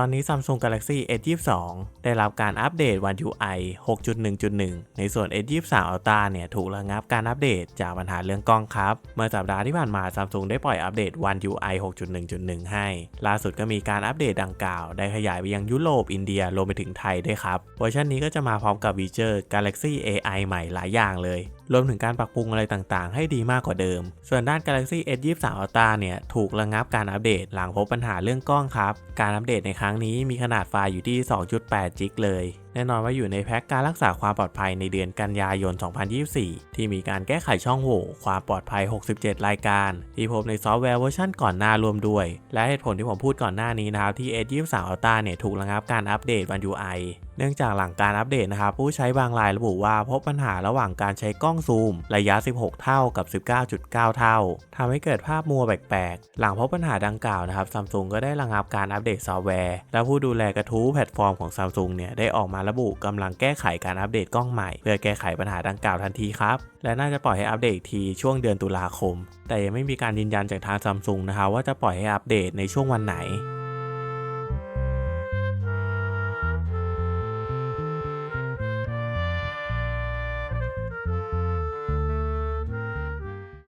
ตอนนี้ Samsung Galaxy S22 ได้รับการอัปเดต One UI 6.1.1 ในส่วน S23 Ultra เนี่ยถูกระงับการอัปเดตจากปัญหาเรื่องกล้องครับ เมื่อสัปดาห์ที่ผ่านมา Samsung ได้ปล่อยอัปเดต One UI 6.1.1 ให้ ล่าสุดก็มีการอัปเดตดังกล่าว ได้ขยายไปยังยุโรป อินเดียรวมไปถึงไทยด้วยครับ เวอร์ชันนี้ก็จะมาพร้อมกับฟีเจอร์ Galaxy AI ใหม่หลายอย่างเลย รวมถึงการปรับปรุงอะไรต่างๆ ให้ดีมากกว่าเดิม ส่วนด้าน Galaxy S23 Ultra เนี่ยถูกระงับการอัปเดตหลังพบปัญหาเรื่องกล้องครับ การอัปเดตในครั้งนี้มีขนาดไฟล์อยู่ที่ 2.8 จิกเลย น่นอนว่าอยู่ในแพ็กการรักษาความปลอดภัยในเดือนกันยายน 2024 ที่มีการแก้ไขช่องโหว่ความปลอดภัย 67 รายการ ที่พบในซอฟต์แวร์เวอร์ชันก่อนหน้ารวมด้วย และเหตุผลที่ผมพูดก่อนหน้านี้นะครับที่ S23 Ultra เนี่ยถูกระงับการอัปเดต One UI เนื่องจากหลังการอัปเดตนะครับผู้ใช้บางรายระบุว่าพบปัญหาระหว่างการใช้กล้องซูม ระยะ 16 เท่ากับ 19.9 เท่าทำให้เกิดภาพมัวแปลกๆ หลังพบปัญหาดังกล่าวนะครับซัมซุงก็ได้ระงับการอัปเดตซอฟต์แวร์ และผู้ดูแลกระทู้แพลตฟอร์มของซัมซุงเนี่ยได้ออกมาระบุกำลังแก้ไขการอัปเดตกล้องใหม่ เพื่อแก้ไขปัญหาดังกล่าวทันทีครับ และน่าจะปล่อยให้อัปเดตอีกทีช่วงเดือนตุลาคม แต่ยังไม่มีการยืนยันจากทางซัมซุงนะครับว่าจะปล่อยให้อัปเดตในช่วงวันไหน